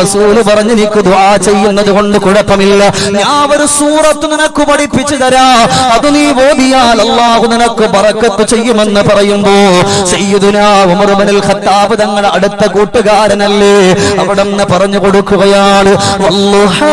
റസൂൽ പറഞ്ഞു നീക്ക് ദുആ ചെയ്യുന്നത് കൊണ്ട് കുഴപ്പമില്ല. ഞാൻ ഒരു സൂറത്ത് നിനക്ക് പഠിപ്പിച്ചു തരാ. അത് നീ ഓതിയാൽ അള്ളാഹു നിനക്ക് ബറക്കത്ത് ചെയ്യുമെന്ന് പറയുമ്പോ സയ്യിദുനാ ഉമർ ഇബ്നുൽ ഖത്താബ് തങ്ങളുടെ അടുത്ത കൂട്ടുകാരനല്ലേ? അവിടെ നിന്ന് പറഞ്ഞു കൊടുക്കുകയാണ്. വല്ലുഹാ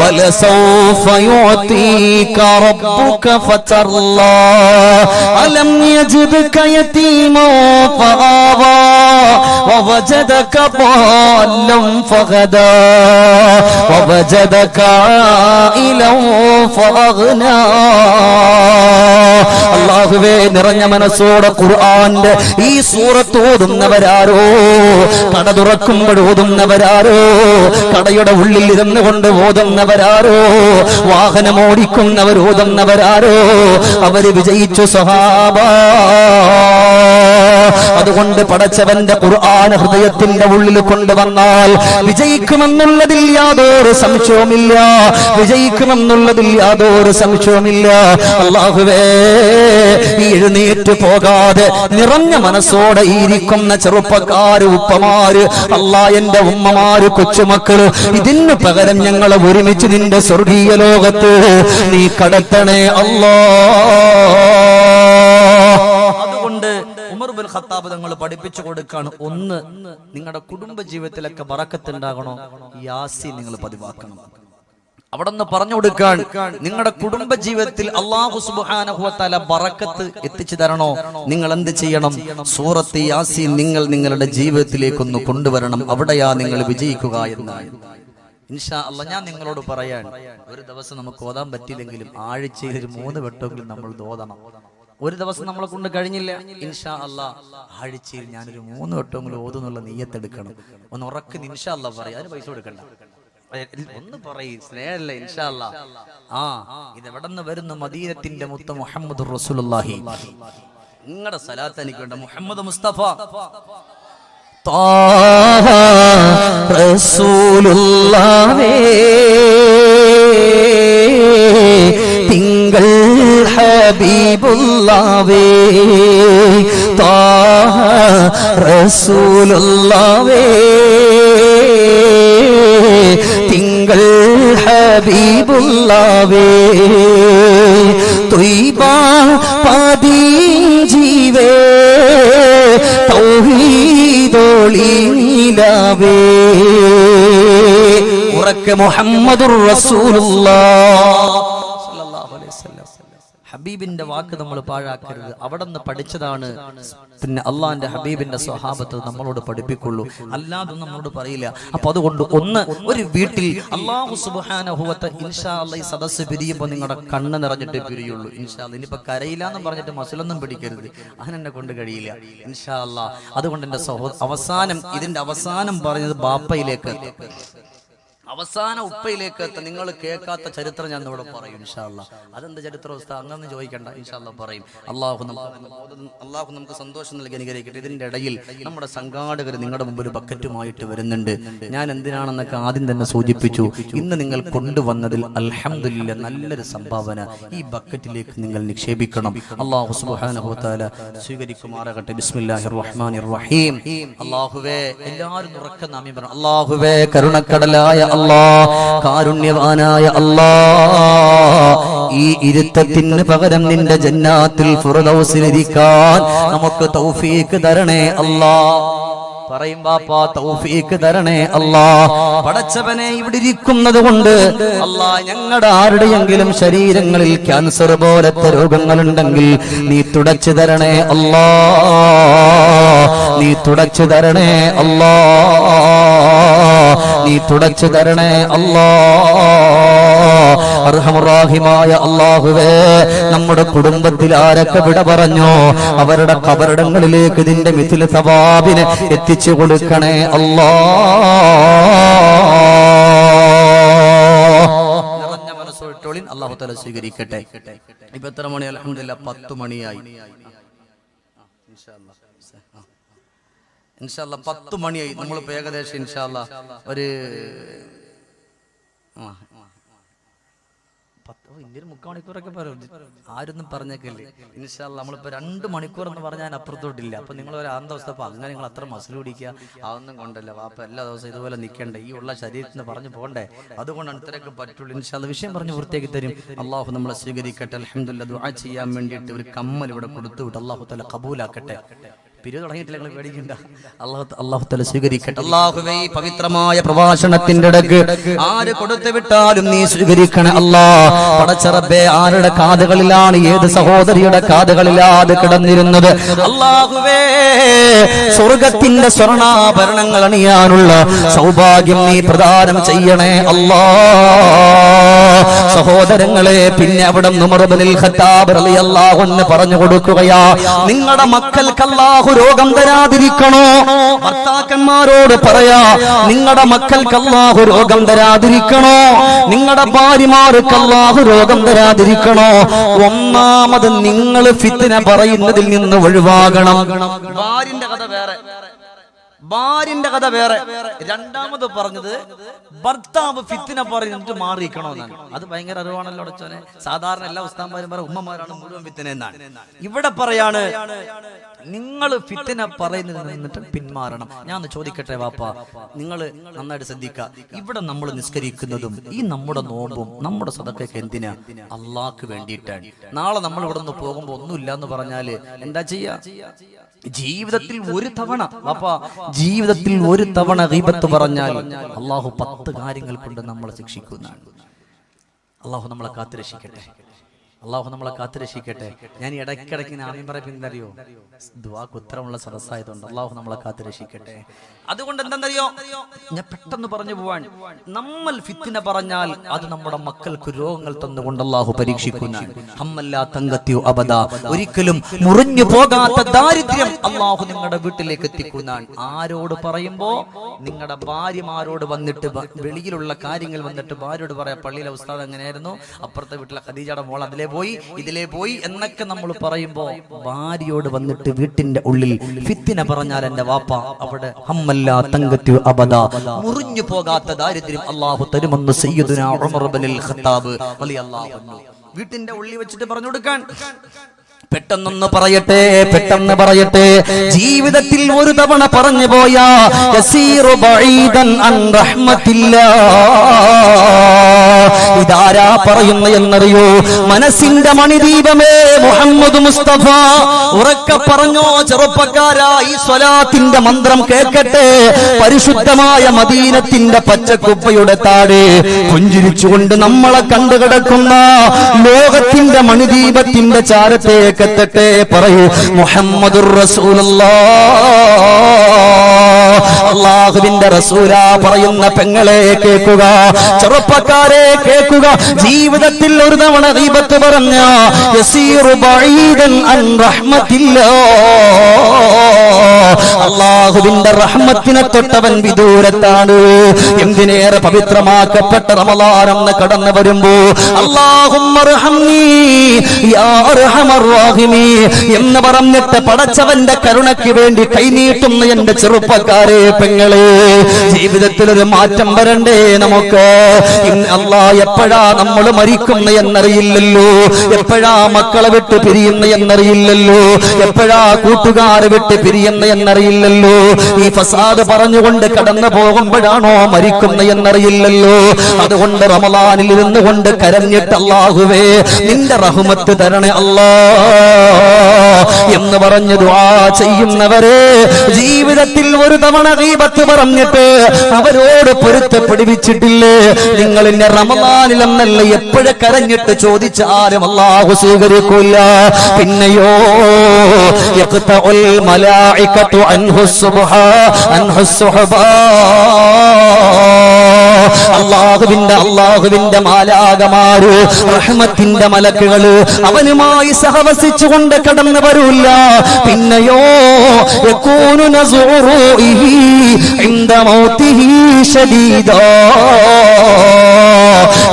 ولسوف يعطيك ربك فترضى. ألم يجدك يتيما فآوى ووجدك ضالا فغدا ووجدك عائلا فأغنى. അള്ളാഹുവേ നിറഞ്ഞ മനസ്സോടെ ഖുർആന്റെ ഈ സൂറത്ത് ഓതുന്നവരാരോ? കട തുറക്കുമ്പോൾ ഓതുന്നവരാരോ? കടയുടെ ഉള്ളിൽ ഇരുന്ന് കൊണ്ട് ഓതുന്നവരാരോ? വാഹനം ഓടിക്കുന്നവർ ഓതുന്നവരാരോ? അവർ വിജയിച്ചു സ്വഹാബ. അതുകൊണ്ട് പടച്ചവന്റെ ഖുർആൻ ഹൃദയത്തിന്റെ ഉള്ളിൽ കൊണ്ടുവന്നാൽ വിജയിക്കുമെന്നുള്ളതിൽ യാതൊരു സംശയവുമില്ല. വിജയിക്കുമെന്നുള്ളതിൽ യാതൊരു സംശയവുമില്ല. അള്ളാഹുവേ എഴുന്നേറ്റ് പോകാതെ നിറഞ്ഞ മനസ്സോടെ ഇരിക്കുന്ന ചെറുപ്പക്കാര് ഉപ്പമാര് അള്ളാ എന്റെ ഉമ്മമാര് കൊച്ചുമക്കൾ ഇതിന് പകരം ഞങ്ങളെ ഒരുമിച്ച് നിന്റെ സ്വർഗീയ ലോകത്ത് നീ കടത്തണേ അല്ലാ. ബിൻ ഖത്താബ് തങ്ങൾ പഠിപ്പിച്ചു കൊടുക്കാണ്. ഒന്ന് നിങ്ങളുടെ കുടുംബ ജീവിതത്തിലൊക്കെ വറക്കത്തുണ്ടാകണോ? യാസി നിങ്ങൾ പതിവാക്കണം. അവിടെ നിന്ന് പറഞ്ഞു കൊടുക്കാൻ നിങ്ങളുടെ കുടുംബ ജീവിതത്തിൽ അള്ളാഹു സുബാനഹുവത്താല ബറക്കത്ത് എത്തിച്ചു തരണോ? നിങ്ങൾ എന്ത് ചെയ്യണം? സൂറത്ത് യാസീൻ നിങ്ങൾ നിങ്ങളുടെ ജീവിതത്തിലേക്കൊന്ന് കൊണ്ടുവരണം. അവിടെയാ നിങ്ങൾ വിജയിക്കുക എന്നാണ്. ഇൻഷാ അല്ല ഞാൻ നിങ്ങളോട് പറയാൻ ഒരു ദിവസം നമുക്ക് ഓതാൻ പറ്റിയില്ലെങ്കിലും ആഴ്ചയിൽ ഒരു മൂന്ന് വെട്ടെങ്കിലും നമ്മൾ ഓതണം. ഒരു ദിവസം നമ്മളെ കൊണ്ട് കഴിഞ്ഞില്ല. ഇൻഷാ അല്ല. ആഴ്ചയിൽ ഞാനൊരു മൂന്ന് വട്ടമെങ്കിലും ഓതുന്നുള്ള നെയ്യത്തെടുക്കണം ഒന്ന് ഉറക്ക് ഇൻഷാ അല്ല പറയാം. അതിന് പൈസ കൊടുക്കണ്ട. ഒന്ന് പറയും. സ്നേഹല്ല ഇൻഷാ അല്ല. ആ ഇത് എവിടെ നിന്ന് വരുന്ന? മദീനത്തിന്റെ മുത്ത മുഹമ്മദ് റസൂലുള്ളാഹി. നിങ്ങളുടെ സലാത്ത് എനിക്ക് വേണ്ട. മുഹമ്മദ് മുസ്തഫ. طه ഹബീബുല്ലാവേ താഹ റസൂലുള്ളാവേ. തിങ്കൾ ഹബീബുല്ലാവേ തൊയ്ബ പതി ജീവേ തൗഹീദോളി നീലാവേ ഉറക്കെ മുഹമ്മദുർ വസല്ലം ഹബീബിന്റെ വാക്ക് നമ്മൾ പാഴാക്കരുത്. അവിടെ നിന്ന് പഠിച്ചതാണ് പിന്നെ അള്ളാന്റെ ഹബീബിന്റെ സ്വഭാവത്ത് നമ്മളോട് പഠിപ്പിക്കുള്ളൂ. അല്ലാതെ നമ്മളോട് പറയില്ല. അപ്പൊ അതുകൊണ്ട് ഒന്ന് ഒരു വീട്ടിൽ അള്ളാഹു സുബാനഹുവത്ത് ഇൻഷാ അല്ല ഈ സദസ്സ് പിരിയുമ്പോൾ നിങ്ങളുടെ കണ്ണ് നിറഞ്ഞിട്ട് പിരിയുള്ളൂ. ഇൻഷാ അല്ല ഇനിയിപ്പോ കരയില്ല എന്ന് പറഞ്ഞിട്ട് മസിലൊന്നും പിടിക്കരുത്. അതിനെന്നെ കൊണ്ട് കഴിയില്ല. ഇൻഷാ അല്ല അതുകൊണ്ട് എന്റെ സഹോദ അവസാനം ഇതിന്റെ അവസാനം പറഞ്ഞത് ബാപ്പയിലേക്ക്. അവസാന ഉപ്പയിലേക്ക് എത്ത നിങ്ങൾ കേൾക്കാത്ത ചരിത്രം ഞാൻ ഇവിടെ പറയും ഇൻഷാല്ല അതെന്ത് ചരിത്ര അവസ്ഥ അങ്ങനെ ചോദിക്കണ്ട ഇൻഷാല്ല പറയും. അള്ളാഹു അള്ളാഹു നമുക്ക് സന്തോഷം നൽകി അനുഗ്രഹിക്കട്ടെ. ഇതിന്റെ ഇടയിൽ നമ്മുടെ സംഘാടകർ നിങ്ങളുടെ മുമ്പിൽ ബക്കറ്റുമായിട്ട് വരുന്നുണ്ട്. ഞാൻ എന്തിനാണെന്നൊക്കെ ആദ്യം തന്നെ സൂചിപ്പിച്ചു. ഇന്ന് നിങ്ങൾ കൊണ്ടുവന്നതിൽ അലഹമില്ല നല്ലൊരു സംഭാവന. ഈ ബക്കറ്റിലേക്ക് നിങ്ങൾ നിക്ഷേപിക്കണം. അള്ളാഹു സുബ്ഹാനഹു സ്വീകരിക്കുമാറാകട്ടെ. ബിസ്മില്ലാഹിർ റഹ്മാനിർ റഹീം. അള്ളാഹുവേ എല്ലാവരും ഉറക്കം നാമി പറഞ്ഞു അള്ളാഹുവേ കരുണക്കടലായ കാരുണ്യവാനായ അല്ലാ ഈ ഇരുത്തത്തിന് പകരം നിന്റെ ജന്നാത്തിൽ ഫുറദൗസിലിരിക്കാൻ നമുക്ക് തൗഫീക്ക് തരണേ അല്ലാ പറയും വാപ്പാ തൗഫീക്ക് തരണേ അല്ലാ. പടച്ചവനെ ഇവിടെ ഇരിക്കുന്നത് കൊണ്ട് അല്ലാ ഞങ്ങളുടെ ആരുടെയെങ്കിലും ശരീരങ്ങളിൽ ക്യാൻസർ പോലത്തെ രോഗങ്ങൾ ഉണ്ടെങ്കിൽ നീ തുടച്ചു തരണേ അല്ലാ. നീ തുടച്ചു തരണേ അല്ലാ. നീ തുടച്ചു തരണേ അല്ലാ. അർഹമുറാഹിമായ അള്ളാഹുവേ നമ്മുടെ കുടുംബത്തിൽ ആരൊക്കെ വിട പറഞ്ഞോ? അവരുടെ കബറിടങ്ങളിലേക്ക് നിന്റെ മിഥില സവാബിനെ എത്തിച്ചു കൊടുക്കണേ അല്ലോ. നിറഞ്ഞ മനസ്സോട്ടോളിൻ അള്ളാഹു തല സ്വീകരിക്കട്ടെ. ഇപ്പൊ എത്ര മണി? അലഹമില്ല പത്ത് മണിയായി. ഇൻഷാല്ല പത്ത് മണിയായി. നമ്മളിപ്പോ ഏകദേശം ഇൻഷാല്ല ഒരു ആ, ആ. പത്ത് ഓ, ഇനി ഒരു മുക്കാൽ മണിക്കൂറൊക്കെ പറയും. ആരൊന്നും പറഞ്ഞേക്കല്ലേ? ഇൻഷാല്ല നമ്മളിപ്പോ രണ്ട് മണിക്കൂർ എന്ന് പറഞ്ഞാൽ അപ്പുറത്തോട്ടില്ല. അപ്പൊ നിങ്ങൾ ഒരു ആന്ത ദിവസം അപ്പോൾ അങ്ങനെ നിങ്ങൾ അത്ര മസിൽ പിടിക്കുക. അതൊന്നും കൊണ്ടല്ല. വാപ്പ എല്ലാ ദിവസവും ഇതുപോലെ നിൽക്കണ്ടേ ഈ ഉള്ള ശരീരത്തിന് പറഞ്ഞു പോകണ്ടേ? അതുകൊണ്ടാണ് ഇത്രയൊക്കെ പറ്റുള്ളൂ. ഇൻഷാല്ല വിഷയം പറഞ്ഞ് വൃത്തിയാക്കി തരും. അള്ളാഹു നമ്മളെ സ്വീകരിക്കട്ടെ. അലഹമുല്ല ദുആ ചെയ്യാൻ വേണ്ടിയിട്ട് ഒരു കമ്മൽ ഇവിടെ കൊടുത്തു വിട്ട് അള്ളാഹു തല കബൂലാക്കട്ടെ. പിരിവ് തുടങ്ങിയിട്ടില്ല നിങ്ങൾ പേടിക്കണ്ട. അള്ളാഹു അള്ളാഹു സ്വീകരിക്കട്ടെ. അള്ളാഹുവേ ഈ പവിത്രമായ പ്രഭാഷണത്തിന്റെ ഇടയ്ക്ക് ആര് കൊടുത്തു വിട്ടാലും നീ സ്വീകരിക്കണേ അല്ലാ പടച്ചറബേ ആരുടെ കാതുകളിലാണ് ഏത് സഹോദരിയുടെ കാതുകളിലാണ് കിടന്നിരുന്നത്? അള്ളാഹുവേ സ്വർഗത്തിന്റെ സ്വർണാഭരണങ്ങൾ അണിയാനുള്ള സൗഭാഗ്യം നീ പ്രദാനം ചെയ്യണേ അല്ലാ സഹോദരങ്ങളെ പിന്നെ അവിടെ ഒന്ന് പറഞ്ഞു കൊടുക്കുകയാ നിങ്ങളുടെ മക്കൾക്ക് അല്ലാഹു രോഗം തരാതിരിക്കണോ? ഭർത്താക്കന്മാരോട് പറയാ നിങ്ങളുടെ മക്കൾക്ക് അല്ലാഹു രോഗം തരാതിരിക്കണോ? നിങ്ങളുടെ ഭാര്യമാർക്ക് അല്ലാഹു രോഗം തരാതിരിക്കണോ? ഒന്നാമത് നിങ്ങൾ ഫിത്ന പറയുന്നതിൽ നിന്ന് ഒഴിവാകണം. ഭാര്യന്റെ കഥ വേറെ. ഭാര്യന്റെ കഥ വേറെ. രണ്ടാമത് പറഞ്ഞത് ഭർത്താവ് ഫിത്തിനെ പറഞ്ഞിട്ട് മാറിയിക്കണമെന്നാണ് അത് ഭയങ്കര അറിവാണല്ലോ അടച്ചോനെ സാധാരണ എല്ലാ ഉസ്താന്മാരും പറയും ഉമ്മമാരാണ് മുഴുവൻ ഫിത്തിന എന്നാണ്. ഇവിടെ പറയാണ് നിങ്ങൾ ഫിത്തിനെ പറയുന്നതിൽ നിന്നിട്ട് പിന്മാറണം. ഞാൻ ഒന്ന് ചോദിക്കട്ടെ വാപ്പ നിങ്ങൾ നന്നായിട്ട് ശ്രദ്ധിക്ക. ഇവിടെ നമ്മൾ നിസ്കരിക്കുന്നതും ഈ നമ്മുടെ നോമ്പും നമ്മുടെ സദക്കൊക്കെ എന്തിനാ? അള്ളാഹ്ക്ക് വേണ്ടിയിട്ടാണ്. നാളെ നമ്മൾ ഇവിടെ നിന്ന് പോകുമ്പോൾ ഒന്നുമില്ല എന്ന് പറഞ്ഞാൽ എന്താ ചെയ്യാ? ജീവിതത്തിൽ ഒരു തവണ. അപ്പ ജീവിതത്തിൽ ഒരു തവണ ഗീബത്ത് പറഞ്ഞാൽ അള്ളാഹു പത്ത് കാര്യങ്ങൾ കൊണ്ട് നമ്മളെ ശിക്ഷിക്കുന്നതാണ്. അള്ളാഹു നമ്മളെ കാത്തുരക്ഷിക്കട്ടെ. അള്ളാഹു നമ്മളെ കാത്തുരക്ഷിക്കട്ടെ. ഞാൻ ഇടയ്ക്കിടയ്ക്ക് ആമീൻ പിന്തറിയോ അറിയോ? ദുവാക്ക് ഉത്തരമുള്ള സദസ്സായതുകൊണ്ട് അള്ളാഹു നമ്മളെ കാത്തുരക്ഷിക്കട്ടെ. അതുകൊണ്ട് എന്തെന്നറിയോ ഞാൻ പെട്ടെന്ന് പറഞ്ഞു പോവാൻ. നമ്മൾ ഫിത്തിന പറഞ്ഞാൽ അത് നമ്മുടെ മക്കൾക്ക് രോഗങ്ങൾ തന്നുകൊണ്ട് അള്ളാഹു പരീക്ഷിക്കുന്നു ഹമ്മല്ലാ തങ്കത്യോ അബദ ഒരിക്കലും മുറിഞ്ഞു പോകാത്ത ദാരിദ്ര്യം അള്ളാഹു നിങ്ങളുടെ വീട്ടിലേക്ക് എത്തിക്കുന്നതാണ് ആരോട് പറയുമ്പോ നിങ്ങളുടെ ഭാര്യമാരോട് വന്നിട്ട് വെളിയിലുള്ള കാര്യങ്ങൾ വന്നിട്ട് ഭാര്യയോട് പറയാം പള്ളിയിലെ ഉസ്താദ് എങ്ങനെയായിരുന്നു? അപ്പുറത്തെ വീട്ടിലെ ഖദീജയുടെ മോൾ അതിലെ പോയി ഇതിലെ പോയി എന്നൊക്കെ നമ്മൾ പറയുമ്പോ ഭാര്യയോട് വന്നിട്ട് വീട്ടിന്റെ ഉള്ളിൽ ഫിത്തിന പറഞ്ഞാൽ എന്റെ വാപ്പ അവിടെ ഹമ്മല്ല തങ്കത്തി അബദ മുറിഞ്ഞു പോകാത്ത ദാരിദ്ര്യം അള്ളാഹു തരുമെന്ന് സയ്യിദുനാ ഉമർ ഖത്താബ് അൻഹു. വീട്ടിന്റെ ഉള്ളിൽ വെച്ചിട്ട് പറഞ്ഞു കൊടുക്കാൻ. പെട്ടെന്നൊന്ന് പറയട്ടെ പെട്ടെന്ന് പറയട്ടെ. ജീവിതത്തിൽ ഒരു തവണ പറഞ്ഞു പോയാ ഇതാരാ പറയുന്ന എന്നറിയോ? മനസ്സിന്റെ മണിദീപമേ മുഹമ്മദ് മുസ്തഫ. ഉറക്ക പറഞ്ഞോ ചെറുപ്പക്കാരാ ഈ സ്വലാത്തിന്റെ മന്ത്രം കേക്കട്ടെ പരിശുദ്ധമായ മദീനത്തിന്റെ പച്ചക്കുപ്പയുടെ താഴെ പുഞ്ചിരിച്ചുകൊണ്ട് നമ്മളെ കണ്ടുകിടക്കുന്ന ലോകത്തിന്റെ മണിദീപത്തിന്റെ ചാരത്തേക്ക് എത്തട്ടെ പറയൂ മുഹമ്മദുർ അള്ളാഹുവിന്റെ റസൂല പറയുന്ന പെങ്ങളെ കേൾക്കുക ചെറുപ്പക്കാരെ കേൾക്കുക. ജീവിതത്തിൽ ഒരു തവണ ദീപത്ത് പറഞ്ഞ അള്ളാഹുവിന്റെ റഹ്മത്തിനെ തൊട്ടവൻ വിദൂരത്താണ്. എന്തിനേറെ പവിത്രമാക്കപ്പെട്ട റമലാനെന്ന് കടന്നു വരുമ്പോ റാഹിമീ എന്ന് പറഞ്ഞിട്ട് പടച്ചവന്റെ കരുണയ്ക്ക് വേണ്ടി കൈനീട്ടുന്ന എന്റെ ചെറുപ്പക്കാരെ പെങ്ങളെ ജീവിതത്തിൽ ഒരു മാറ്റം വരണ്ടേ നമുക്ക്? അല്ലാ എപ്പോഴാ നമ്മൾ മരിക്കുന്ന എന്നറിയില്ലല്ലോ. എപ്പോഴാ മക്കളെ വിട്ട് പിരിയുന്ന എന്നറിയില്ലല്ലോ. എപ്പോഴാ കൂട്ടുകാരെ വിട്ട് പിരിയുന്ന എന്നറിയില്ലല്ലോ. ഈ ഫസാദ് പറഞ്ഞുകൊണ്ട് കടന്നു പോകുമ്പോഴാണോ മരിക്കുന്ന എന്നറിയില്ലല്ലോ. അതുകൊണ്ട് റമലാനിൽ ഇരുന്നു കൊണ്ട് കരഞ്ഞിട്ട് അല്ലാഹുവേ നിന്റെ റഹ്മത്ത് തരണേ അല്ലാ എന്ന് പറഞ്ഞ് ദുആ ചെയ്യുന്നവരെ ജീവിതത്തിൽ ഒരു തവണ ഗീബത്ത് പറഞ്ഞിട്ട് അവരോട് പൊരുത്തപ്പെടുവിച്ചിട്ടില്ലേ? നിങ്ങൾ എന്നെ റമദാനിലെന്നല്ല എപ്പോഴും കരഞ്ഞിട്ട് ചോദിച്ചാലും അള്ളാഹു സ്വീകരിക്കൂല. പിന്നെയോ അൻഹു സുബ്ഹാ അൻഹു സുഹബാ. അള്ളാഹുവിന്റെ അള്ളാഹുവിന്റെ മാലാകമാര് റഹ്മത്തിന്റെ മലക്കുകള് അവനുമായി സഹവസിച്ചുകൊണ്ട് കടന്നു വരൂല്ല പിന്നെയോ യകൂനു നസൂറുഹി ഇൻദ മൗതിഹി ശദീദാ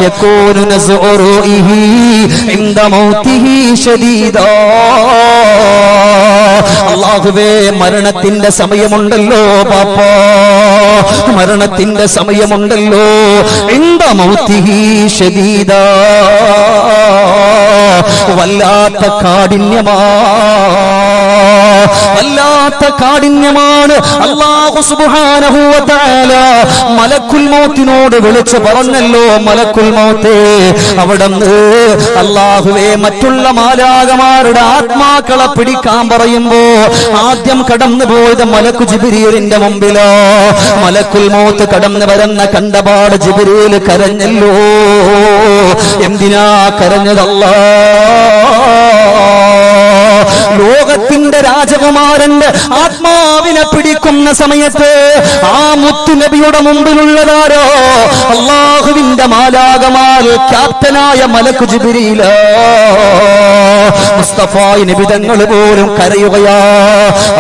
يكون نزع روئه عند موته شديدا അള്ളാഹുവേ മരണത്തിന്റെ സമയമുണ്ടല്ലോ പാപ്പ മരണത്തിന്റെ സമയമുണ്ടല്ലോ. എന്താ വല്ലാത്ത കാഠിന്യമാ. വല്ലാത്ത കാഠിന്യമാണ് അള്ളാഹു സുബ്ഹാനഹു വ മലക്കുൽ മൗത്തിനോട് വിളിച്ചു പറഞ്ഞല്ലോ മലക്കുൽ മൗത്തേ അവിടെ അള്ളാഹുവേ മറ്റുള്ള മാലാകമാരുടെ ആത്മാക്കളെ പിടിക്കാൻ പറയുമ്പോ ആദ്യം കടന്നു പോയത് മലക്കു ജിബിരിയലിന്റെ മുമ്പിലോ. മലക്കുൽ മൗത്ത് കടന്നു വരുന്ന കണ്ടപാട് ജിബിരിയിൽ കരഞ്ഞല്ലോ. എന്തിനാ കരഞ്ഞതല്ലാ? ലോകത്തിന്റെ രാജകുമാരന്റെ ആത്മാവിനെ പിടിക്കുന്ന സമയത്ത് ആ മുത്തുനബിയുടെ മുമ്പിലുള്ളതാരോ? അള്ളാഹുവിന്റെ മാലാകമാർ ക്യാപ്റ്റനായ മലക്കു ജിബിരിയില മുസ്തഫായി നിബിതങ്ങൾ പോലും കരയുകയാ.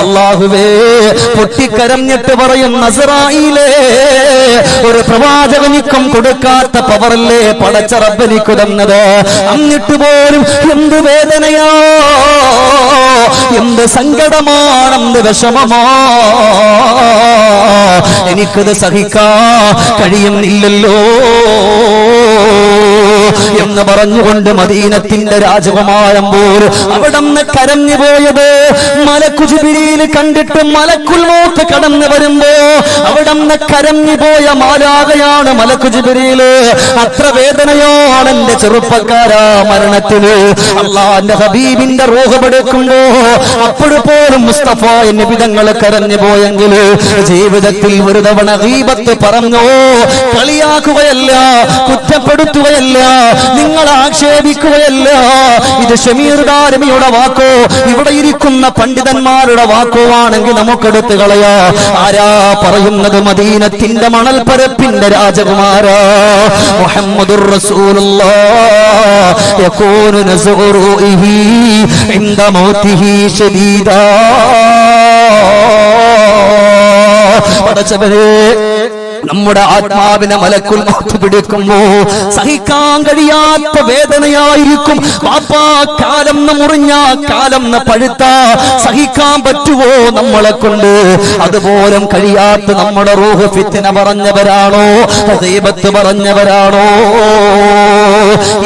അള്ളാഹുവേ പൊട്ടിക്കരഞ്ഞിട്ട് പറയും നസറായിലേ ഒരു പ്രവാചകനിക്കും കൊടുക്കാത്ത പവറല്ലേ പടച്ച അന്നിട്ട് പോലും എന്ത് വേദനയാ? എന്ത് സങ്കടമാണെന്ത് വിഷമമാ എനിക്കത് സഹിക്കാ കഴിയുന്നില്ലല്ലോ എന്ന് പറഞ്ഞുകൊണ്ട് മദീനത്തിന്റെ രാജകുമാരൻ പോലും അവിടെ കരഞ്ഞു പോയത്. മലക്കുചുപിരിയിൽ കണ്ടിട്ട് മലക്കുൽ മൂത്ത് കടന്നു വരുമ്പോ അവിടെ കരഞ്ഞു പോയ മാലാകയാണ് മലക്കുചുപിരിയിൽ അത്ര വേദനയാണ് എന്റെ ചെറുപ്പക്കാരാ മരണത്തിന്. അള്ളാന്റെ ഹബീബിന്റെ റോഹമെടുക്കുമ്പോ അപ്പോൾ പോലും മുസ്തഫ എന്നെ വിധങ്ങൾ കരഞ്ഞു പോയെങ്കിൽ ജീവിതത്തിൽ ഒരു തവണ ദീപത്ത് പറഞ്ഞോ കളിയാക്കുകയല്ല കുറ്റപ്പെടുത്തുകയല്ല നിങ്ങൾ ആക്ഷേപിക്കുകയല്ല. ഇത് ഷമീർ ദാരമിയുടെ വാക്കോ? ഇവിടെ ഇരിക്കുന്ന പണ്ഡിതന്മാരുടെ വാക്കോ ആണെങ്കിൽ നമുക്കെടുത്ത് കളയാ. ആരാ പറയുന്നത് മദീനത്തിന്റെ മണൽപ്പരപ്പിന്റെ രാജകുമാര? മുഹമ്മദ് ശരീരാ പടച്ചവരെ നമ്മുടെ ആത്മാവിനെ മലക്കുൽ മൗത്ത് സഹിക്കാൻ കഴിയാത്ത വേദനയായിരിക്കും. പാപ്പാ കാലം ന മുറിഞ്ഞ കാലം ന പഴുത്ത സഹിക്കാൻ പറ്റുവോ നമ്മളെ കൊണ്ട്? അതുപോലും കഴിയാത്ത നമ്മുടെ റൂഹ് ഫിത്തിന പറഞ്ഞവരാണോ? ദൈവത്ത് പറഞ്ഞവരാണോ?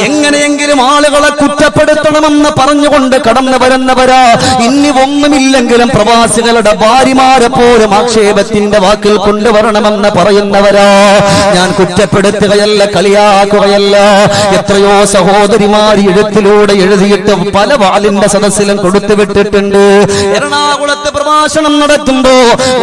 എങ്ങനെയെങ്കിലും ആളുകളെ കുറ്റപ്പെടുത്തണമെന്ന് പറഞ്ഞുകൊണ്ട് കടന്നു വരുന്നവരാ. ഇനി ഒന്നുമില്ലെങ്കിലും പ്രവാസികളുടെ ഭാര്യമാരെ പോലും ആക്ഷേപത്തിന്റെ വാക്കിൽ കൊണ്ടുവരണമെന്ന് പറയുന്നവരാ. ഞാൻ കുറ്റപ്പെടുത്തുകയല്ല കളിയാക്കുകയല്ല. എത്രയോ സഹോദരിമാർ എഴുത്തിലൂടെ എഴുതിയിട്ട് പല വാലിന്റെ സദസ്സിലും കൊടുത്തു വിട്ടിട്ടുണ്ട്. എറണാകുളത്ത് പ്രഭാഷണം നടത്തുമ്പോ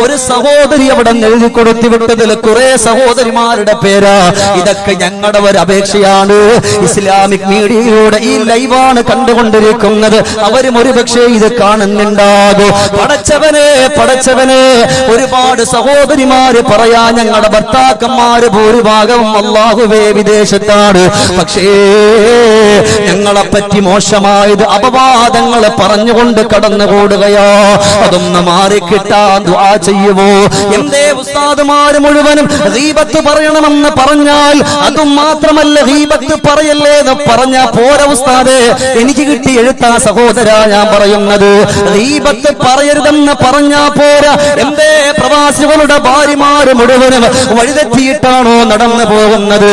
ഒരു സഹോദരി അവിടെ എഴുതി കൊടുത്തു വിട്ടതിൽ കുറെ സഹോദരിമാരുടെ പേരാ. ഇതൊക്കെ ഞങ്ങളുടെ ഒരു അപേക്ഷയാണ്. ഇസ്ലാമിക് മീഡിയയിലൂടെ ഈ ലൈവാണ് കണ്ടുകൊണ്ടിരിക്കുന്നത്. അവരും ഒരുപക്ഷെ ഇത് കാണുന്നുണ്ടാകും. പടച്ചവനെ പടച്ചവനെ ഒരുപാട് സഹോദരിമാര് പറയാ ഞങ്ങളുടെ ഭർത്താക്കന്മാര് ഭൂരിഭാഗവും അള്ളാഹുവേ വിദേശത്താണ്. പക്ഷേ ഞങ്ങളെ പറ്റി മോശമായത് അപവാദങ്ങൾ പറഞ്ഞുകൊണ്ട് കടന്നുകൂടുകയോ. അതൊന്ന് മാറിക്കിട്ടാൻ ദുആ ചെയ്യുവോ? എന്തേ ഉസ്താദുമാര് മുഴുവനും ദീപത്ത് പറയണമെന്ന് പറഞ്ഞാൽ അതും മാത്രമല്ല ഗീബത്ത് പറയല്ലേ എന്ന് പറഞ്ഞ പോര ഉസ്താദേ എനിക്ക് കിട്ടി എഴുത്താ സഹോദര ഞാൻ പറയുന്നത്. ദീപത്ത് പറയരുതെന്ന് പറഞ്ഞ പോര. എന്തേ പ്രവാസികളുടെ ഭാര്യമാര് മുഴുവനും വഴിതെറ്റിയിട്ടാണോ നടന്നു പോകുന്നത്?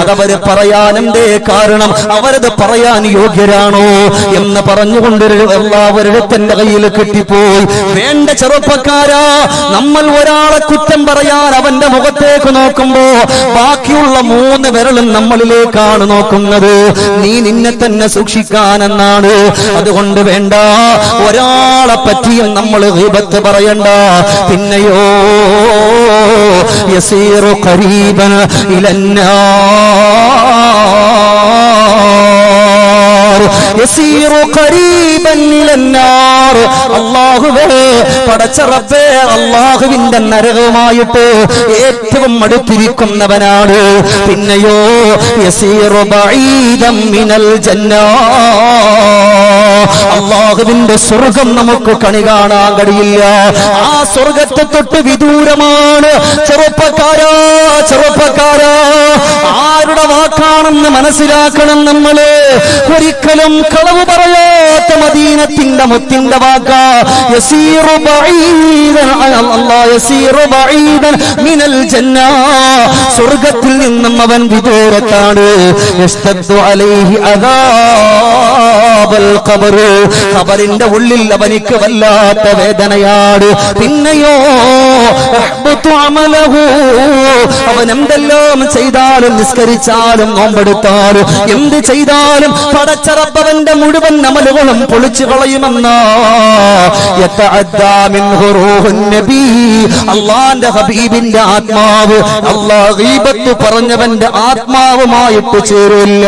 അതവര് പറയാൻ എന്തേ കാരണം? അവരത് പറയാൻ യോഗ്യരാണോ എന്ന് പറഞ്ഞുകൊണ്ട് എല്ലാവരുടെ കയ്യിൽ കിട്ടിപ്പോയി. വേണ്ട ചെറുപ്പക്കാരാ നമ്മൾ ഒരാളെ കുറ്റം പറയാൻ അവന്റെ മുഖത്തേക്ക് നോക്കുമ്പോ ബാക്കിയുള്ള മൂന്ന് വിരലും നമ്മളിലേക്കാണ് നോക്കുന്നത്. നീ നിന്നെ തന്നെ സൂക്ഷിക്കാനെന്നാണ്. അതുകൊണ്ട് വേണ്ട. ഒരാളെ പറ്റിയും നമ്മൾ ഹീപത്ത് പറയണ്ട. പിന്നെയോ യസീറു കരീബൻ ഇലന്നാർ യസീറു ഖരീബൻ ഇലന്നാർ അല്ലാഹുവേ പടച്ച റബ്ബേ അല്ലാഹുവിന്റെ നരകവുമായിട്ട് ഏറ്റവും അടുത്തിരിക്കുന്നവനാണ്. പിന്നെയോ യസീറു ബഈദം മിനൽ ജന്ന അള്ളാഹുവിന്റെ സ്വർഗം നമുക്ക് കണി കാണാൻ കഴിയില്ല. ആ സ്വർഗത്തെ തൊട്ട് വിദൂരമാണ്. ചെറുപ്പക്കാരാ ചെറുപ്പക്കാരാ. ആരുടെ വാക്കാണെന്ന് മനസ്സിലാക്കണം നമ്മൾ. ഒരിക്കലും കളവ് പറയാത്ത മദീനത്തിന്റെ മുത്തിന്റെ വാക്ക. മിനൽ ജന്ന. സ്വർഗത്തിൽ നിന്നും അവൻ വിദൂരത്താണ്. അലൈഹി ഖബർ ഖബറിന്റെ ഉള്ളിൽ അവനിക്ക് വല്ലാത്ത വേദനയാണ്. പിന്നെയോ അവൻ എന്തെല്ലാം ചെയ്താലും നിസ്കരിച്ചാലും നോമ്പെടുത്താലും എന്ത് ചെയ്താലും പടച്ചറപ്പവന്റെ മുഴുവൻ അമലുകളും പൊളിച്ചു കളയുമെന്ന. ഹബീബിന്റെ ആത്മാവ് അള്ളാഹീബത്ത് പറഞ്ഞവന്റെ ആത്മാവുമായിട്ട് ചേരില്ല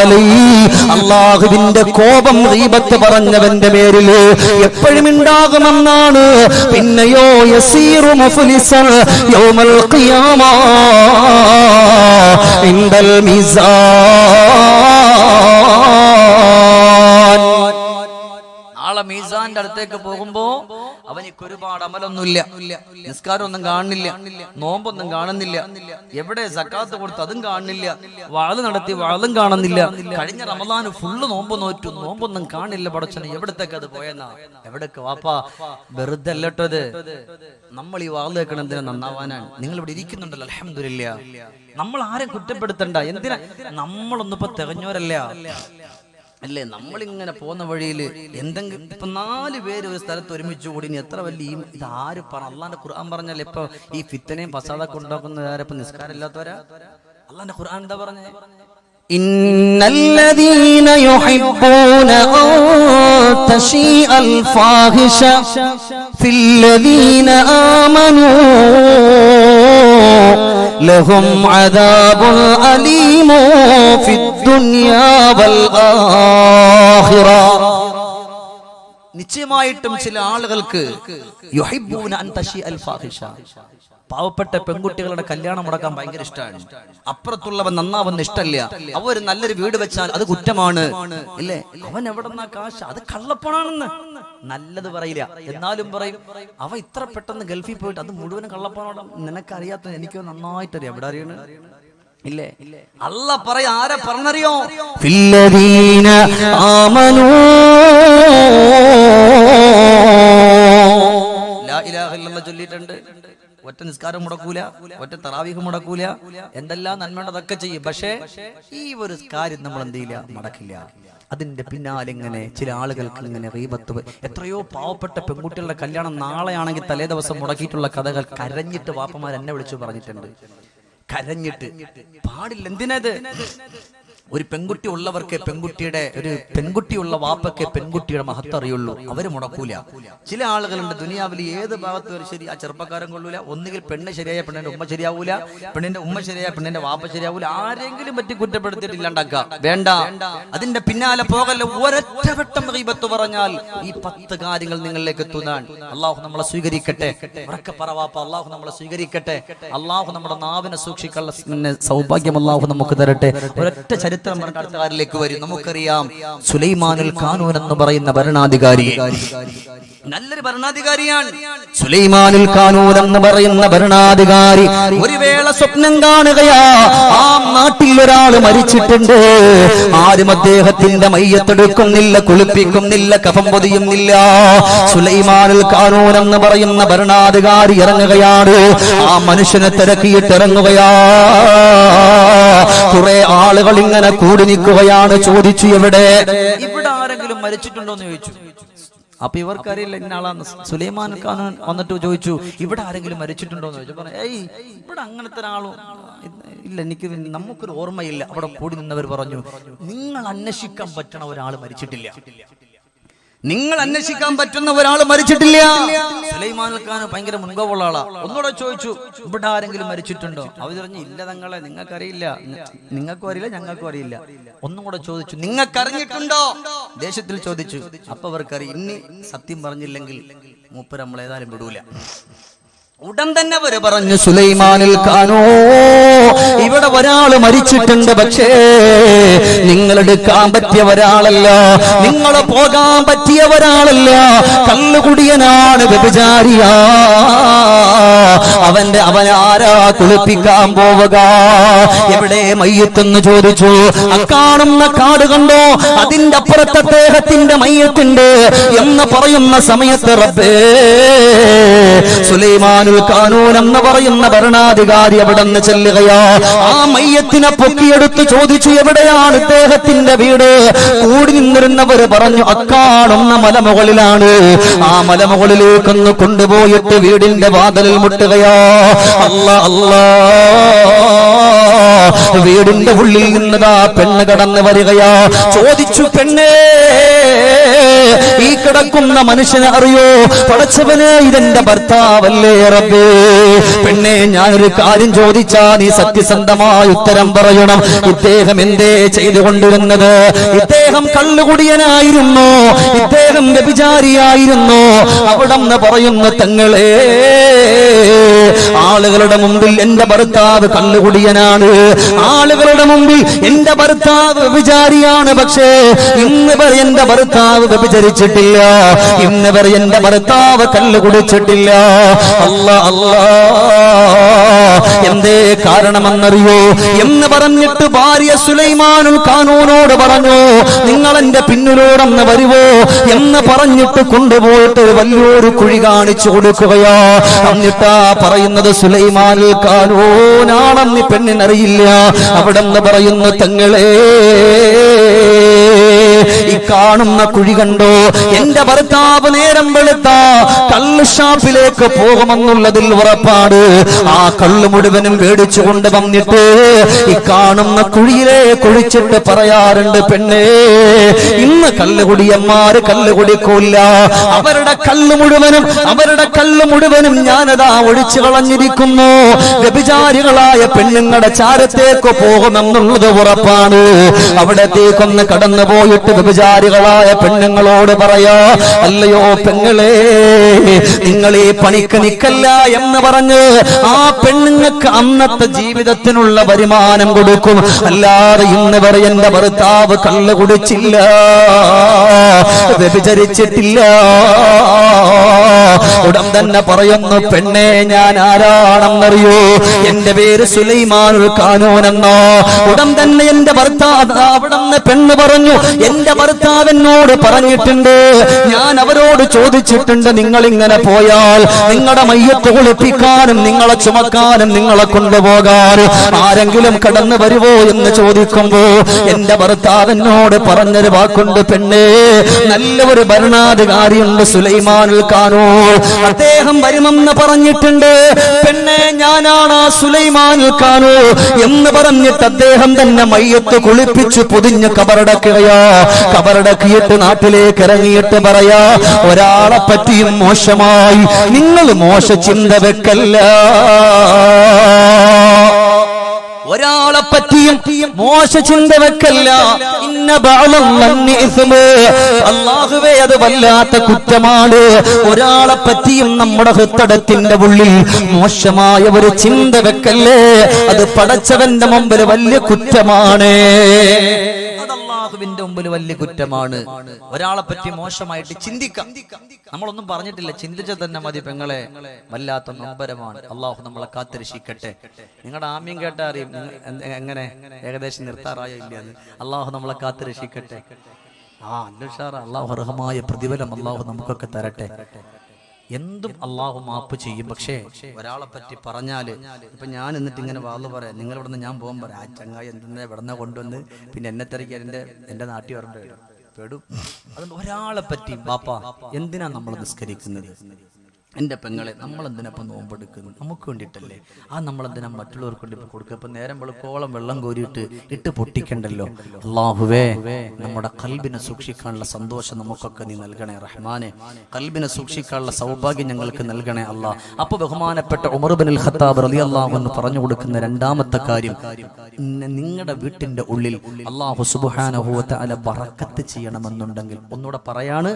അലൈ. അള്ളാഹുവിന്റെ കോപം റീബത്ത് പറഞ്ഞവന്റെ പേരിൽ എപ്പോഴും ഉണ്ടാകുമെന്നാണ്. പിന്നെയോ യസീറു യൗമൽ ഖിയാമ ഇൻദൽ മിസാൻ. നാളെ മീസാന്റെ അടുത്തേക്ക് പോകുമ്പോ അവനിക്ക് ഒരുപാട് അമലൊന്നുമില്ല. നിസ്കാരം ഒന്നും കാണുന്നില്ല. നോമ്പൊന്നും കാണുന്നില്ല. എവിടെ സക്കാത്ത് കൊടുത്ത് അതും കാണുന്നില്ല. വാൾ നടത്തി വാളും കാണുന്നില്ല. കഴിഞ്ഞ റമദാന് ഫുള്ള് നോമ്പ് നോറ്റു നോമ്പൊന്നും കാണില്ല പടച്ചനെ. എവിടത്തേക്ക് അത് പോയെന്നാ? എവിടേക്ക്? വാപ്പാ വെറുതെ അല്ലട്ടത് നമ്മൾ ഈ വാൾ എന്തിനാ നന്നാവാനാണ് നിങ്ങൾ ഇവിടെ ഇരിക്കുന്നുണ്ടല്ലോ അലഹമില്ല നമ്മൾ ആരെ കുറ്റപ്പെടുത്തണ്ട? എന്തിനാ? നമ്മളൊന്നിപ്പോ തികഞ്ഞവരല്ല. അല്ലേ നമ്മളിങ്ങനെ പോകുന്ന വഴിയിൽ എന്തെങ്കിലും ഇപ്പൊ നാല് പേര് ഒരു സ്ഥലത്ത് ഒരുമിച്ച് കൂടി ഇനി എത്ര വലിയ ഈ ഇത് ആര് പറ അള്ളാന്റെ ഖുർആൻ പറഞ്ഞാൽ ഇപ്പൊ ഈ ഫിത്തനെയും പസാദൊക്കെ ഉണ്ടാക്കുന്ന ആരപ്പം നിസ്കാരം ഇല്ലാത്തവരാ അള്ളാന്റെ ഖുർആൻ എന്താ പറഞ്ഞേ إن الذين يحبون أن تشيء الفاحشة في الذين آمنوا لهم عذاب أليم في الدنيا والآخرة നിശ്ചയമായിട്ടും ചില ആളുകൾക്ക് യുഹിബ്ബൂന അൻ തശി അൽ ഫാഹിഷ. പാവപ്പെട്ട പെൺകുട്ടികളുടെ കല്യാണം മുടക്കാൻ ഭയങ്കര ഇഷ്ടമാണ്. അപ്പുറത്തുള്ളവൻ നന്നാവുന്ന ഇഷ്ടമല്ല അവ നല്ലൊരു വീട് വെച്ചാൽ അത് കുറ്റമാണ്. ഇല്ലേ? അവൻ എവിടെന്നാ കാശ്? അത് കള്ളപ്പണാണെന്ന്. നല്ലത് പറയില്ല. എന്നാലും പറയും അവ ഇത്ര പെട്ടെന്ന് ഗൾഫിൽ പോയിട്ട് അത് മുഴുവൻ കള്ളപ്പണം നിനക്കറിയാത്ത എനിക്കോ നന്നായിട്ട് അറിയാം എവിടെ അറിയണ? ഇല്ലേ? അല്ല പറയാ ആരെ പറഞ്ഞറിയോ? ഫില്ലദീന ആമനൂ. ലാ ഇലാഹ ഒറ്റ നിസ്കാരം മുടക്കൂല ഒറ്റ തറാവീഹ് മുടക്കൂല. എന്തെല്ലാം നന്മയുണ്ടതൊക്കെ ചെയ്യും. പക്ഷേ ഈ ഒരു കാര്യം നമ്മൾ എന്ത് ചെയ്യില്ല? മടക്കില്ല. അതിന്റെ പിന്നാലെ ഇങ്ങനെ ചില ആളുകൾക്ക് ഇങ്ങനെ റീപത്ത് എത്രയോ പാവപ്പെട്ട പെൺകുട്ടികളുടെ കല്യാണം നാളെയാണെങ്കിൽ തലേ ദിവസം മുടക്കിയിട്ടുള്ള കഥകൾ കരഞ്ഞിട്ട് വാപ്പമാർ എന്നെ വിളിച്ചു പറഞ്ഞിട്ടുണ്ട്. കരഞ്ഞിട്ട്. പാടില്ല. എന്തിനത്? ഒരു പെൺകുട്ടി ഉള്ളവർക്ക് പെൺകുട്ടിയുടെ ഒരു പെൺകുട്ടിയുള്ള വാപ്പയ്ക്ക് പെൺകുട്ടിയുടെ മഹത്വം അറിയുള്ളൂ. അവർ മുടക്കൂല. ചില ആളുകളുണ്ട് ദുനിയാവിൽ ഏത് ഭാഗത്ത് ഒരു ശരി ആ ചെറുപ്പക്കാരൻ കൊള്ളൂല. ഒന്നുകിൽ പെണ്ണ് ശരിയായ പെണ്ണിന്റെ ഉമ്മ ശരിയാവൂല. പെണ്ണിന്റെ ഉമ്മ ശരിയായ പെണ്ണിന്റെ വാപ്പ ശരിയാവൂല. ആരെങ്കിലും പറ്റി കുറ്റപ്പെടുത്തിയിട്ട് ഇല്ലാണ്ടാക്കാം വേണ്ട. അതിന്റെ പിന്നാലെ പോകല്ല. ഒരൊറ്റ വട്ടം റീബത്ത് പറഞ്ഞാൽ ഈ പത്ത് കാര്യങ്ങൾ നിങ്ങളിലേക്ക് എത്തുന്നാൻ അള്ളാഹു നമ്മളെ സ്വീകരിക്കട്ടെ. ഉറക്കെ പറവാപ്പ അള്ളാഹു നമ്മളെ സ്വീകരിക്കട്ടെ. അള്ളാഹു നമ്മുടെ നാവിനെ സൂക്ഷിക്കാനുള്ള സൗഭാഗ്യം അള്ളാഹു നമുക്ക് തരട്ടെ. ഒരൊറ്റ അടുത്ത വരും. നമുക്കറിയാം സുലൈമാനുൽ ഖാനൂൻ എന്ന് പറയുന്ന ഭരണാധികാരി. നല്ലൊരു ഭരണാധികാരിയാണ്. സുലൈമാനുൽ ഖാനൂൻ എന്ന് പറയുന്ന ഭരണാധികാരി. ഒരു വേള സ്വപ്നം കാണുകയാ. ആ നാട്ടിൽ ഒരാൾ മരിച്ചിട്ടുണ്ട്. ആരും അദ്ദേഹത്തിന്റെ മയ്യത്തെടുക്കുന്നില്ല കുളിപ്പിക്കുന്നില്ല കഫം പൊതിയുന്നില്ല. സുലൈമാനുൽ ഖാനൂൻ എന്ന് പറയുന്ന ഭരണാധികാരി ഇറങ്ങുകയാണ്. ആ മനുഷ്യനെ തിരക്കിയിട്ട് ഇറങ്ങുകയാ. കുറെ ആളുകൾ ഇങ്ങനെ കൂടി നിൽക്കുകയാണ് ചോദിച്ചു എവിടെ? ഇവിടെ ആരെങ്കിലും മരിച്ചിട്ടുണ്ടോ എന്ന് ചോദിച്ചു. അപ്പൊ ഇവർക്കറിയില്ല ഇന്ന ആളാന്ന്. സുലൈമാൻ ഖാൻ വന്നിട്ട് ചോദിച്ചു ഇവിടെ ആരെങ്കിലും മരിച്ചിട്ടുണ്ടോ എന്ന് ചോദിച്ചു. പറഞ്ഞു ഏയ് ഇവിടെ അങ്ങനത്തെ ഒരാളും? ഇല്ല എനിക്ക് നമുക്കൊരു ഓർമ്മയില്ല. അവിടെ കൂടി നിന്നവർ പറഞ്ഞു നിങ്ങൾ അന്വേഷിക്കാൻ പറ്റണ ഒരാൾ മരിച്ചിട്ടില്ല. നിങ്ങൾ അന്വേഷിക്കാൻ പറ്റുന്ന ഒരാൾ മരിച്ചിട്ടില്ല. സുലൈമാൻ ഭയങ്കര മുൻകോപുള്ള ആളാ. ഒന്നുകൂടെ ചോദിച്ചു ഇവിടെ ആരെങ്കിലും മരിച്ചിട്ടുണ്ടോ? അവർ പറഞ്ഞു ഇല്ല തങ്ങളെ നിങ്ങൾക്കറിയില്ല. നിങ്ങൾക്കും അറിയില്ല ഞങ്ങൾക്കും അറിയില്ല. ഒന്നും കൂടെ ചോദിച്ചു നിങ്ങൾക്കറിഞ്ഞിട്ടുണ്ടോ? ദേശത്തിൽ ചോദിച്ചു അപ്പൊ അവർക്കറിയാം ഇനി സത്യം പറഞ്ഞില്ലെങ്കിൽ മൂപ്പർ നമ്മൾ ഏതായാലും വിടൂല. ഉടൻ തന്നെ അവർ പറഞ്ഞു സുലൈമാനിൽ കാനോ ഇവിടെ ഒരാൾ മരിച്ചിട്ടുണ്ട് പക്ഷേ നിങ്ങൾ എടുക്കാൻ പറ്റിയ ഒരാളല്ല. നിങ്ങൾ പോകാൻ പറ്റിയ ഒരാളല്ല. കല്ലുകുടിയനാണ് വ്യഭിചാരിയാ. അവന്റെ അവൻ ആരാ കുളിപ്പിക്കാൻ പോവുക? എവിടെ മയ്യത്തെന്ന് ചോദിച്ചു. അക്കാണുന്ന കാണുന്ന കാട് കണ്ടോ? അതിന്റെ അപ്പുറത്ത് അദ്ദേഹത്തിന്റെ മയ്യത്തുണ്ട് എന്ന് പറയുന്ന സമയത്ത് റബ്ബേ സുലൈമാനുൽ കാനൂൻ എന്ന് പറയുന്ന ഭരണാധികാരി അവിടെ നിന്ന് ചെല്ലുകയാ. ആ മയ്യത്തിനെ പൊക്കിയെടുത്ത് ചോദിച്ചു എവിടെയാണ് ഇദ്ദേഹത്തിന്റെ വീട്? കൂടി നിന്നിരുന്നവര് പറഞ്ഞു അക്കാണുന്ന മലമുകളിലാണ്. ആ മലമുകളിലേക്കൊന്ന് കൊണ്ടുപോയിട്ട് വീടിന്റെ വാതിലിൽ മുട്ടുകയോ അല്ല അല്ലാ വീടിന്റെ ഉള്ളിൽ നിന്നതാ പെണ്ണ് കടന്നു വരികയാ. ചോദിച്ചു പെണ്ണേ ഈ കിടക്കുന്ന മനുഷ്യനെ അറിയോ? പടച്ചവന് ഇതെന്റെ ഭർത്താവല്ലേ റബ്ബേ. പെണ്ണെ ഞാനൊരു കാര്യം ചോദിച്ചാ നീ സത്യസന്ധമായ ഉത്തരം പറയണം. ഇദ്ദേഹം എന്തേ ചെയ്തുകൊണ്ടിരുന്നത്? ഇദ്ദേഹം കള്ളുകുടിയനായിരുന്നു. ഇദ്ദേഹം വ്യഭിചാരിയായിരുന്നു. അവിടെ പറയുന്ന തങ്ങളെ ആളുകളുടെ മുമ്പിൽ എന്റെ ഭർത്താവ് കള്ളുകുടിയനാണ്. ആളുകളുടെ മുമ്പിൽ എന്റെ ഭർത്താവ് വ്യഭിചാരിയാണ് പക്ഷേ ഇന്ന് വരെ എന്റെ ഭർത്താവ് വ്യഭിചരിച്ചിട്ടില്ല. ഇന്ന് വരെ എന്റെ ഭർത്താവ് കല്ല് കുടിച്ചിട്ടില്ല. അല്ല അല്ല. എന്തേ കാരണമെന്നറിയോ? എന്ന് പറഞ്ഞിട്ട് ഭാര്യ സുലൈമാനുൽ കാനൂനോട് പറഞ്ഞു നിങ്ങൾ എന്റെ പിന്നിലൂടെന്ന് വരുവോ? എന്ന് പറഞ്ഞിട്ട് കൊണ്ടുപോയിട്ട് വലിയൊരു കുഴി കാണിച്ചു കൊടുക്കുകയോ. എന്നിട്ടാ പറയുന്നത് സുലൈമാനുൽ കാനൂനാണെന്ന് പെണ്ണിനറിയില്ല. അവിടെ നിന്ന് പറയുന്നു തങ്ങളെ ഈ കാണുന്ന കുഴി കണ്ടോ? എന്റെ ഭർത്താവ് നേരം വെളുത്ത കള്ള് ഷാപ്പിലേക്ക് പോകുമെന്നുള്ളതിൽ ഉറപ്പാട് ആ കള്ള് മുഴുവനും മേടിച്ചു കൊണ്ട് വന്നിട്ട് ഈ കാണുന്ന കുഴിയിലെ കുഴിച്ചിട്ട് പറയാറുണ്ട് പെണ്ണേ ഇന്ന് കല്ലുകുടിയന്മാര് കല്ല് കുടിക്കൂല അവരുടെ കല്ല് മുഴുവനും അവരുടെ കല്ല് മുഴുവനും ഞാനതാ ഒഴിച്ചു കളഞ്ഞിരിക്കുന്നു. വ്യഭിചാരികളായ പെണ്ണുങ്ങളുടെ ചാരത്തേക്ക് പോകുമെന്നുള്ളത് ഉറപ്പാണ്. അവിടത്തേക്കൊന്ന് കടന്നു പോയിട്ട് വ്യഭിചാരികളായ പെണ്ണുങ്ങളോട് പറയാ അല്ലയോ പെങ്ങളെ നിങ്ങൾ ഈ പണിക്ക് നിക്കല്ല എന്ന് പറഞ്ഞ് ആ പെണ്ണുങ്ങൾക്ക് അന്നത്തെ ജീവിതത്തിനുള്ള വരുമാനം കൊടുക്കും. അല്ലാതെ ഇന്ന് വരെ എന്റെ ഭർത്താവ് കള്ള് കുടിച്ചില്ല വ്യഭിചരിച്ചിട്ടില്ല. ഉടൻ തന്നെ പറയുന്നു പെണ്ണെ ഞാൻ ആരാണെന്നറിയോ? എന്റെ പേര് സുലൈമാനുൽ കാനൂനെന്നോ ഉടൻ തന്നെ എന്റെ ഭർത്താവ് അവിടെ പെണ്ണ് പറഞ്ഞു എന്റെ ഭർത്താവ് എന്നോട് പറഞ്ഞിട്ടുണ്ട്. ഞാൻ അവരോട് ചോദിച്ചിട്ടുണ്ട് നിങ്ങൾ ഇങ്ങനെ പോയാൽ നിങ്ങളുടെ മയ്യത്ത് കുളിപ്പിക്കാനും നിങ്ങളെ ചുമക്കാനും നിങ്ങളെ കൊണ്ടുപോകാനും ആരെങ്കിലും കടന്നു വരുവോ എന്ന് ചോദിക്കുമ്പോ എന്റെ ഭർത്താവിനോട് പറഞ്ഞൊരു വാക്കുണ്ട് പെണ്ണേ നല്ല ഒരു ഭരണാധികാരിയുണ്ട് സുലൈമാനിൽ കാനൂർ അദ്ദേഹം വരുമെന്ന് പറഞ്ഞിട്ടുണ്ട്. പെണ്ണെ ഞാനാണ് ആ സുലൈമാനുൽ കാനൂർ എന്ന് പറഞ്ഞിട്ട് അദ്ദേഹം തന്നെ മയ്യത്ത് കുളിപ്പിച്ചു പൊതിഞ്ഞ് കബറടക്കുകയോ. കബറടക്കിയിട്ട് നാട്ടിലേക്ക് ഇറങ്ങിയിട്ട് പറയാ ഒരാളെ പറ്റിയും മോശമായി നിങ്ങൾ മോശ ചിന്ത വെക്കല്ല. ഒരാളെ പറ്റിയും മോശ ചിന്ത വെക്കല്ല. അല്ലാഹുവേ അത് വല്ലാത്ത കുറ്റമാണ്. ഒരാളെ പറ്റിയും നമ്മുടെ ഹൃത്തടത്തിന്റെ ഉള്ളിൽ മോശമായ ഒരു ചിന്ത വെക്കല്ലേ. അത് പടച്ചവന്റെ മുമ്പിൽ വലിയ കുറ്റമാണ്. അള്ളാഹുവിന്റെ മുമ്പിൽ വലിയ കുറ്റമാണ്. ഒരാളെ പറ്റി മോശമായിട്ട് ചിന്തിക്കാം. നമ്മളൊന്നും പറഞ്ഞിട്ടില്ല. ചിന്തിച്ചാൽ തന്നെ മതി പെങ്ങളെ. വല്ലാത്ത നൊമ്പരമാണ്. അള്ളാഹു നമ്മളെ കാത്തിരക്ഷിക്കട്ടെ. നിങ്ങളുടെ ആമ്യം കേട്ടാ അറിയും എങ്ങനെ? ഏകദേശം നിർത്താറായോ ഇല്ല അള്ളാഹു നമ്മളെ കാത്തിരക്ഷിക്കട്ടെ. ആ അല്ല അള്ളാഹു അർഹമായ പ്രതിഫലം അള്ളാഹു നമുക്കൊക്കെ തരട്ടെ. എന്തും അള്ളാഹു മാപ്പ് ചെയ്യും. പക്ഷേ ഒരാളെ പറ്റി പറഞ്ഞാൽ ഇപ്പൊ ഞാൻ എന്നിട്ട് ഇങ്ങനെ വാൾ പറയാം. നിങ്ങൾ ഇവിടുന്ന് ഞാൻ പോകാൻ പറയാം. ആ ചങ്ങായി എന്തെന്നാ ഇവിടുന്ന് കൊണ്ടുവന്ന്? പിന്നെ എന്നെ തിരക്കി എന്റെ എന്റെ നാട്ടിൽ വരേണ്ടി വരും. പെടും. അതുകൊണ്ട് ഒരാളെ പറ്റി ബാപ്പ എന്തിനാ നമ്മൾ നിസ്കരിക്കുന്നത്? എന്റെ പെങ്ങളെ നമ്മളെന്തിനപ്പം നോമ്പെടുക്കുന്നു നമുക്ക് വേണ്ടിയിട്ടല്ലേ? ആ നമ്മൾ എന്തിനാ മറ്റുള്ളവർക്ക് വേണ്ടി കൊടുക്കുക? ഇപ്പം നേരം വെളുക്കോളം വെള്ളം കോരിയിട്ട് ഇട്ട് പൊട്ടിക്കണ്ടല്ലോ? അള്ളാഹുവേ നമ്മുടെ കൽബിനെ സൂക്ഷിക്കാനുള്ള സന്തോഷം നമുക്കൊക്കെ നീ നൽകണേ റഹ്മാനെ. കൽബിനെ സൂക്ഷിക്കാനുള്ള സൗഭാഗ്യം ഞങ്ങൾക്ക് നൽകണേ അല്ലാ അപ്പൊ ബഹുമാനപ്പെട്ട ഉമർബിൻ ഖത്താബ് റലി അള്ളാഹു എന്ന് പറഞ്ഞു കൊടുക്കുന്ന രണ്ടാമത്തെ കാര്യം നിങ്ങളുടെ വീട്ടിന്റെ ഉള്ളിൽ അള്ളാഹു സുബാനഹുവത്തെ അല ബറക്കത്ത് ചെയ്യണമെന്നുണ്ടെങ്കിൽ ഒന്നുകൂടെ പറയാണ്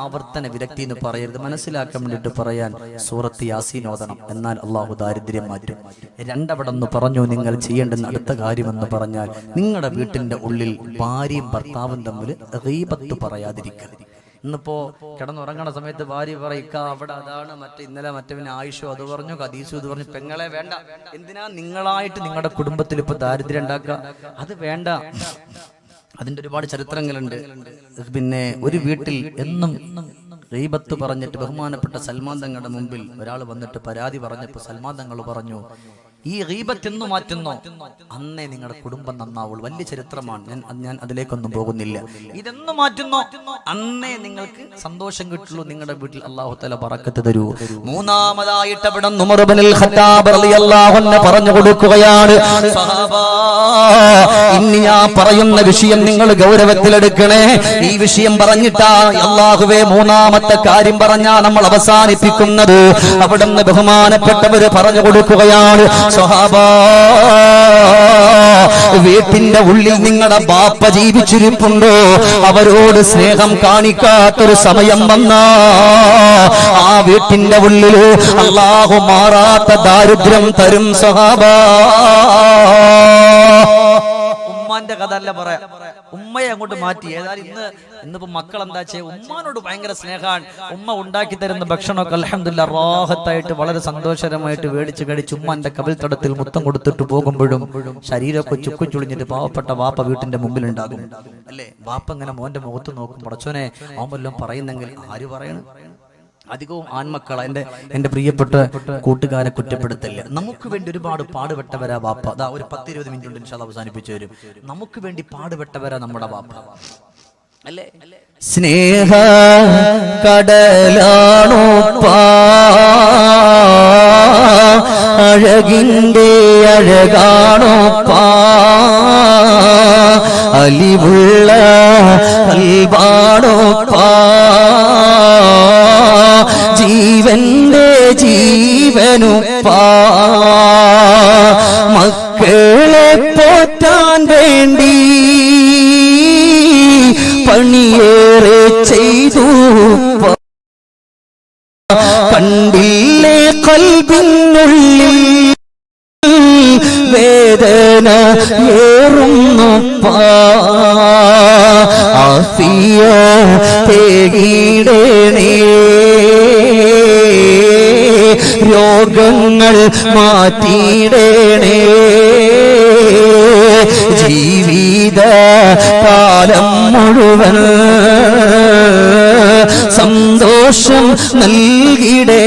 ആവർത്തന വിരക്തി എന്ന് പറയരുത് മനസ്സിലാക്കാൻ വേണ്ടിയിട്ട് പറയാൻ സൂറത്ത് യാസീൻ ഓതണം. എന്നാൽ അള്ളാഹു ദാരിദ്ര്യം മാറ്റും. രണ്ടവിടെന്ന് പറഞ്ഞു നിങ്ങൾ ചെയ്യേണ്ടുന്ന അടുത്ത കാര്യമെന്ന് പറഞ്ഞാൽ നിങ്ങളുടെ വീട്ടിന്റെ ഉള്ളിൽ ഭാര്യയും ഭർത്താവും തമ്മിൽ റീപത്ത് പറയാതിരിക്കുക. ഇന്നിപ്പോ കിടന്നുറങ്ങണ സമയത്ത് ഭാര്യ പറയിക്ക അവിടെ അതാണ് മറ്റേ ഇന്നലെ മറ്റവന് ആയുഷോ അത് പറഞ്ഞു കദീസു അത് പറഞ്ഞു. പെങ്ങളെ വേണ്ട. എന്തിനാ നിങ്ങളായിട്ട് നിങ്ങളുടെ കുടുംബത്തിൽ ഇപ്പൊ ദാരിദ്ര്യം ഉണ്ടാക്കുക? അത് വേണ്ട. അതിന്റെ ഒരുപാട് ചരിത്രങ്ങളുണ്ട്. പിന്നെ ഒരു വീട്ടിൽ എന്നും റീബത്ത് പറഞ്ഞിട്ട് ബഹുമാനപ്പെട്ട സൽമാൻ തങ്ങളുടെ മുമ്പിൽ ഒരാൾ വന്നിട്ട് പരാതി പറഞ്ഞപ്പോൾ സൽമാൻ തങ്ങൾ പറഞ്ഞു ഈ റീബത്ത് എന്ന് മാറ്റുന്നോ. അന്നേ നിങ്ങളുടെ കുടുംബം നന്നാവുള്ളൂ. വലിയ ചരിത്രമാണ്. ഞാൻ ഞാൻ അതിലേക്കൊന്നും പോകുന്നില്ല. ഇതെന്ന് മാറ്റുന്നു? അന്നേ നിങ്ങൾക്ക് സന്തോഷം കിട്ടുള്ളൂ. നിങ്ങളുടെ വീട്ടിൽ അള്ളാഹു തല പറക്കത്ത് തരൂ. മൂന്നാമതായിട്ട് പറഞ്ഞു കൊടുക്കുകയാണ്. ഇനി ഞാൻ പറയുന്ന വിഷയം നിങ്ങൾ ഗൗരവത്തിൽ എടുക്കണേ ഈ വിഷയം പറഞ്ഞിട്ടാ അള്ളാഹുവേ മൂന്നാമത്തെ കാര്യം പറഞ്ഞാ നമ്മൾ അവസാനിപ്പിക്കുന്നത്. അവിടുന്ന് ബഹുമാനപ്പെട്ടവര് പറഞ്ഞു കൊടുക്കുകയാണ്. സ്വഹാബാ വീട്ടിന്റെ ഉള്ളിൽ നിങ്ങളുടെ ബാപ്പ ജീവിച്ചിരിപ്പുണ്ടോ? അവരോട് സ്നേഹം കാണിക്കാത്തൊരു സമയം വന്ന. ആ വീട്ടിന്റെ ഉള്ളിൽ അള്ളാഹു മാറാത്ത ദാരിദ്ര്യം തരും സ്വഹാബാ. ഉമ്മാന്റെ കഥ അല്ല പറയാ. ഉമ്മയെ അങ്ങോട്ട് മാറ്റി. ഏതായാലും ഇന്ന് ഇന്നിപ്പോ മക്കൾ എന്താ ചെയ്യുക ഉമ്മാനോട് ഭയങ്കര സ്നേഹമാണ് ഉമ്മ ഉണ്ടാക്കി തരുന്ന ഭക്ഷണമൊക്കെ അലഹമില്ല റാഹത്തായിട്ട് വളരെ സന്തോഷകരമായിട്ട് മേടിച്ച് കഴിച്ച് ഉമ്മാന്റെ കപിൽ തടത്തിൽ മുത്തം കൊടുത്തിട്ട് പോകുമ്പോഴും ശരീരമൊക്കെ ചുക്കു ചുളിഞ്ഞിട്ട് പാവപ്പെട്ട വാപ്പ വീട്ടിന്റെ മുമ്പിൽ ഉണ്ടാകും അല്ലേ? വാപ്പ ഇങ്ങനെ മോന്റെ മുഖത്ത് നോക്കും പടച്ചോനെ അവൻ വല്ലതും പറയുന്നെങ്കിൽ ആര് പറയണം? അധികവും ആൺമക്കള എന്റെ എന്റെ പ്രിയപ്പെട്ട കൂട്ടുകാരെ കുറ്റപ്പെടുത്തല്ല നമുക്ക് വേണ്ടി ഒരുപാട് പാടുപെട്ടവരാ വാപ്പ. അതാ ഒരു പത്തിരുപത് മിനിറ്റ് ഉണ്ട് അവസാനിപ്പിച്ചു വരും നമുക്ക് വേണ്ടി പാടുപെട്ടവരാ നമ്മുടെ വാപ്പ. അല്ലേ? സ്നേഹ കടലാണോ അഴകിന്റെ അഴകാണോ അലിവുള്ള അൽബാണോ ജീവന്റെ ജീവനുപ്പാ മക്കളെ പോറ്റാൻ വേണ്ടി പണിയേറെ ചെയ്തു. കണ്ടില്ലേ കൽബിനുള്ളിൽ മാറ്റിയിടണേ ജീവിത കാലം മുഴുവൻ സന്തോഷം നൽകിടണേ